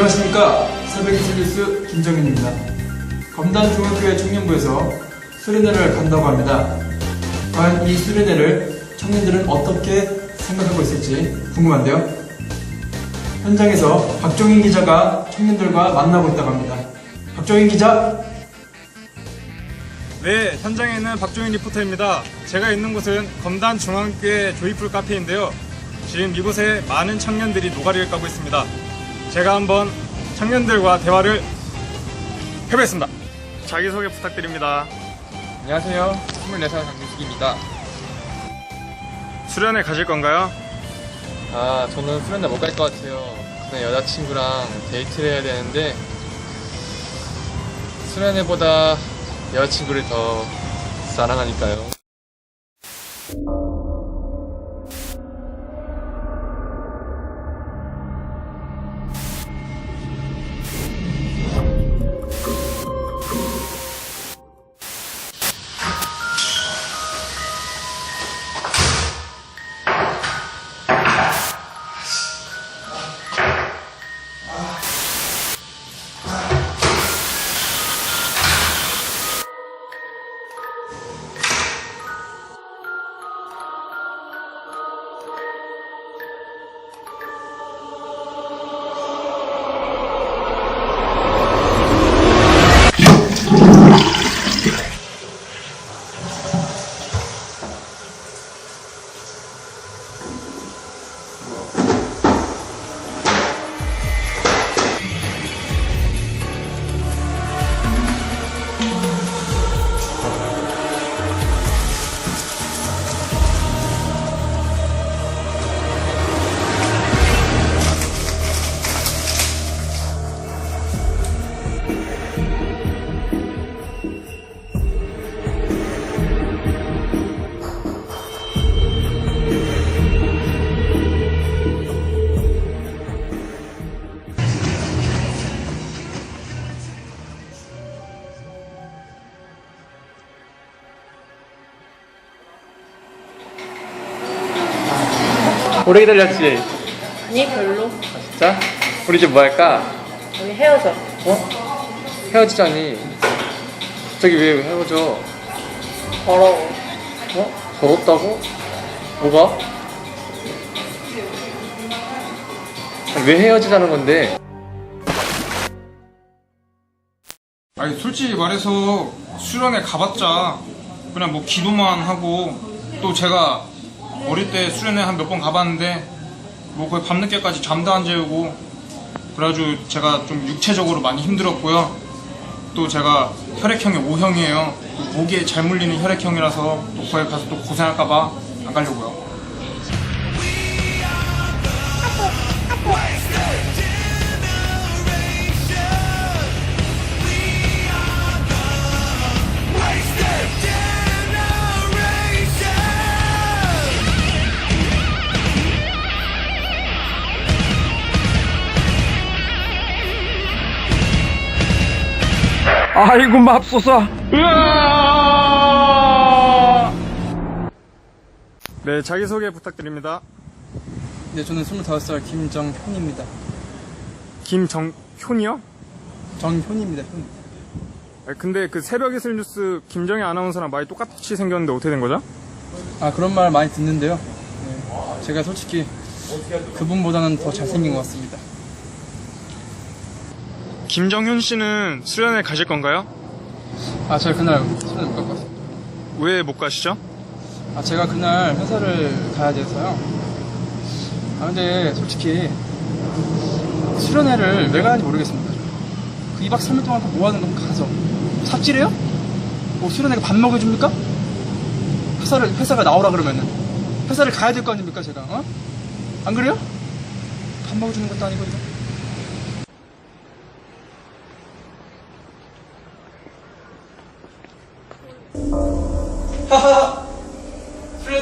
안녕하십니까 새벽의 슬리스 김정현입니다. 검단 중학교의 청년부에서 수련회를 간다고 합니다. 과연 이 수련회를 청년들은 어떻게 생각하고 있을지 궁금한데요. 현장에서 박종인 기자가 청년들과 만나고 있다고 합니다. 박종인 기자, 네, 현장에는 박종인 리포터입니다. 제가 있는 곳은 검단 중앙교회 조이풀 카페인데요. 지금 이곳에 많은 청년들이 노가리를 까고 있습니다. 제가 한번 청년들과 대화를 해보겠습니다. 자기소개 부탁드립니다. 안녕하세요. 24살 강민숙입니다. 수련회 가실 건가요? 아, 저는 수련회 못 갈 것 같아요. 그냥 여자친구랑 데이트를 해야 되는데, 수련회보다 여자친구를 더 사랑하니까요. 오래 기다렸지? 아니 별로 진짜? 우리 이제 뭐 할까? 우리 헤어져 어? 헤어지자니. 갑자기 왜 헤어져? 더러워 어? 더럽다고? 뭐가? 아니, 왜 헤어지자는 건데? 아니 솔직히 말해서 수련회 가봤자 그냥 뭐 기도만 하고 또 제가 어릴 때 수련회 한 몇 번 가봤는데 뭐 거의 밤늦게까지 잠도 안 재우고 그래가지고 제가 좀 육체적으로 많이 힘들었고요. 또 제가 혈액형이 O형이에요. 목에 잘 물리는 혈액형이라서 또 거기 가서 또 고생할까봐 안 가려고요 아이고 맙소사. 네 자기소개 부탁드립니다 네, 저는 25살 김정현입니다. 김정효이요? 정현입니다. 현. 아니, 근데 그 새벽 이슬 뉴스 김정희 아나운서랑 많이 똑같이 생겼는데 어떻게 된 거죠? 아 그런 말 많이 듣는데요. 네, 제가 솔직히 그분보다는 더 잘생긴 것 같습니다. 김정현 씨는 수련회 가실 건가요? 아 제가 그날 수련회 못 갈 것 같습니다. 왜 못 가시죠? 아 제가 그날 회사를 가야 돼서요. 아 근데 솔직히 수련회를 왜 가는지 모르겠습니다. 그 2박 3일 동안 뭐 하는 건 가서 삽질해요? 뭐 수련회가 밥 먹여줍니까? 회사를 회사가 나오라 그러면은 회사를 가야 될 거 아닙니까 제가 어? 안 그래요? 밥 먹여주는 것도 아니고 이거.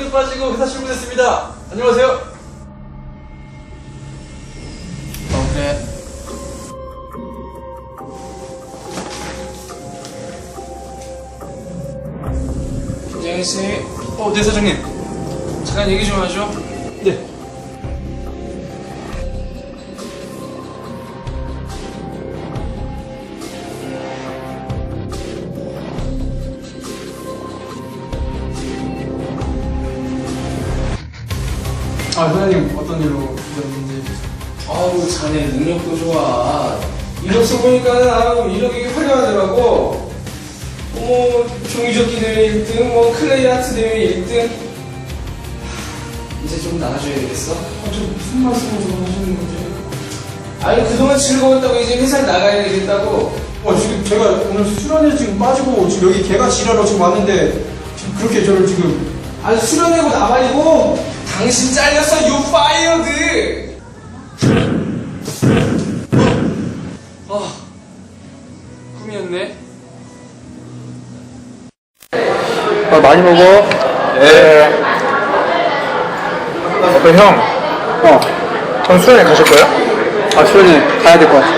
좀 빠지고 회사 출근했습니다. 안녕하세요. 김정희 씨. 어, 네 사장님. 잠깐 얘기 좀 하죠. 네. 아, 사장님, 어떤 일로 오셨는지. 아우 자네 능력도 좋아 이력서 보니까 아우 이력이 화려하더라고 뭐 종이접기 대회 1등 뭐 클레이 아트 대회 1등 이제 좀 나가줘야 되겠어? 아, 저 무슨 말씀을 지금 하시는 건지. 아니 그동안 즐거웠다고 이제 회사를 나가야 되겠다고 어, 지금 제가 오늘 수련회 지금 빠지고 지금 여기 개가 지랄로 지금 왔는데 지금 그렇게 저를 지금 아니 수련회고 나발이고 당신 잘렸어 유 파이어드 아 꿈이었네 아, 많이 먹어. 네. 어떤 형? 어. 전 수련회 가실 거예요? 아, 수련회 가야 될 것 같아.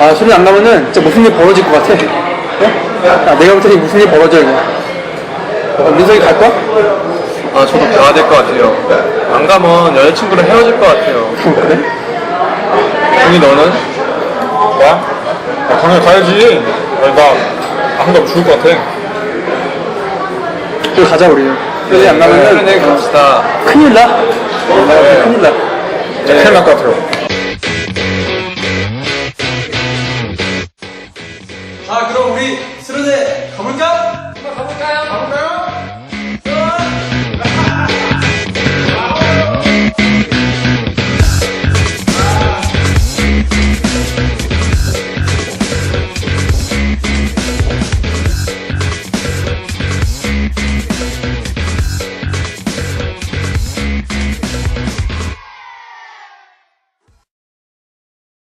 아, 수련회 안 가면은 진짜 무슨 일 벌어질 것 같아. 어? 야, 내가 볼 때는 무슨 일 벌어져, 이거. 어, 민석이 갈 거야? 아, 저도 가야 될 것 같아요. 안 가면 여자친구랑 헤어질 것 같아요. 어, 그래? 형이 너는? 나? 아, 당연히 가야지. 아니, 나, 안 가면 죽을 것 같아. 그래, 가자, 우리. 수련회 안 가면은 수련회 어, 갑시다. 큰일 나. 때 큰일 나. 진짜 큰일 날 것 같아요. 자, 그럼 우리?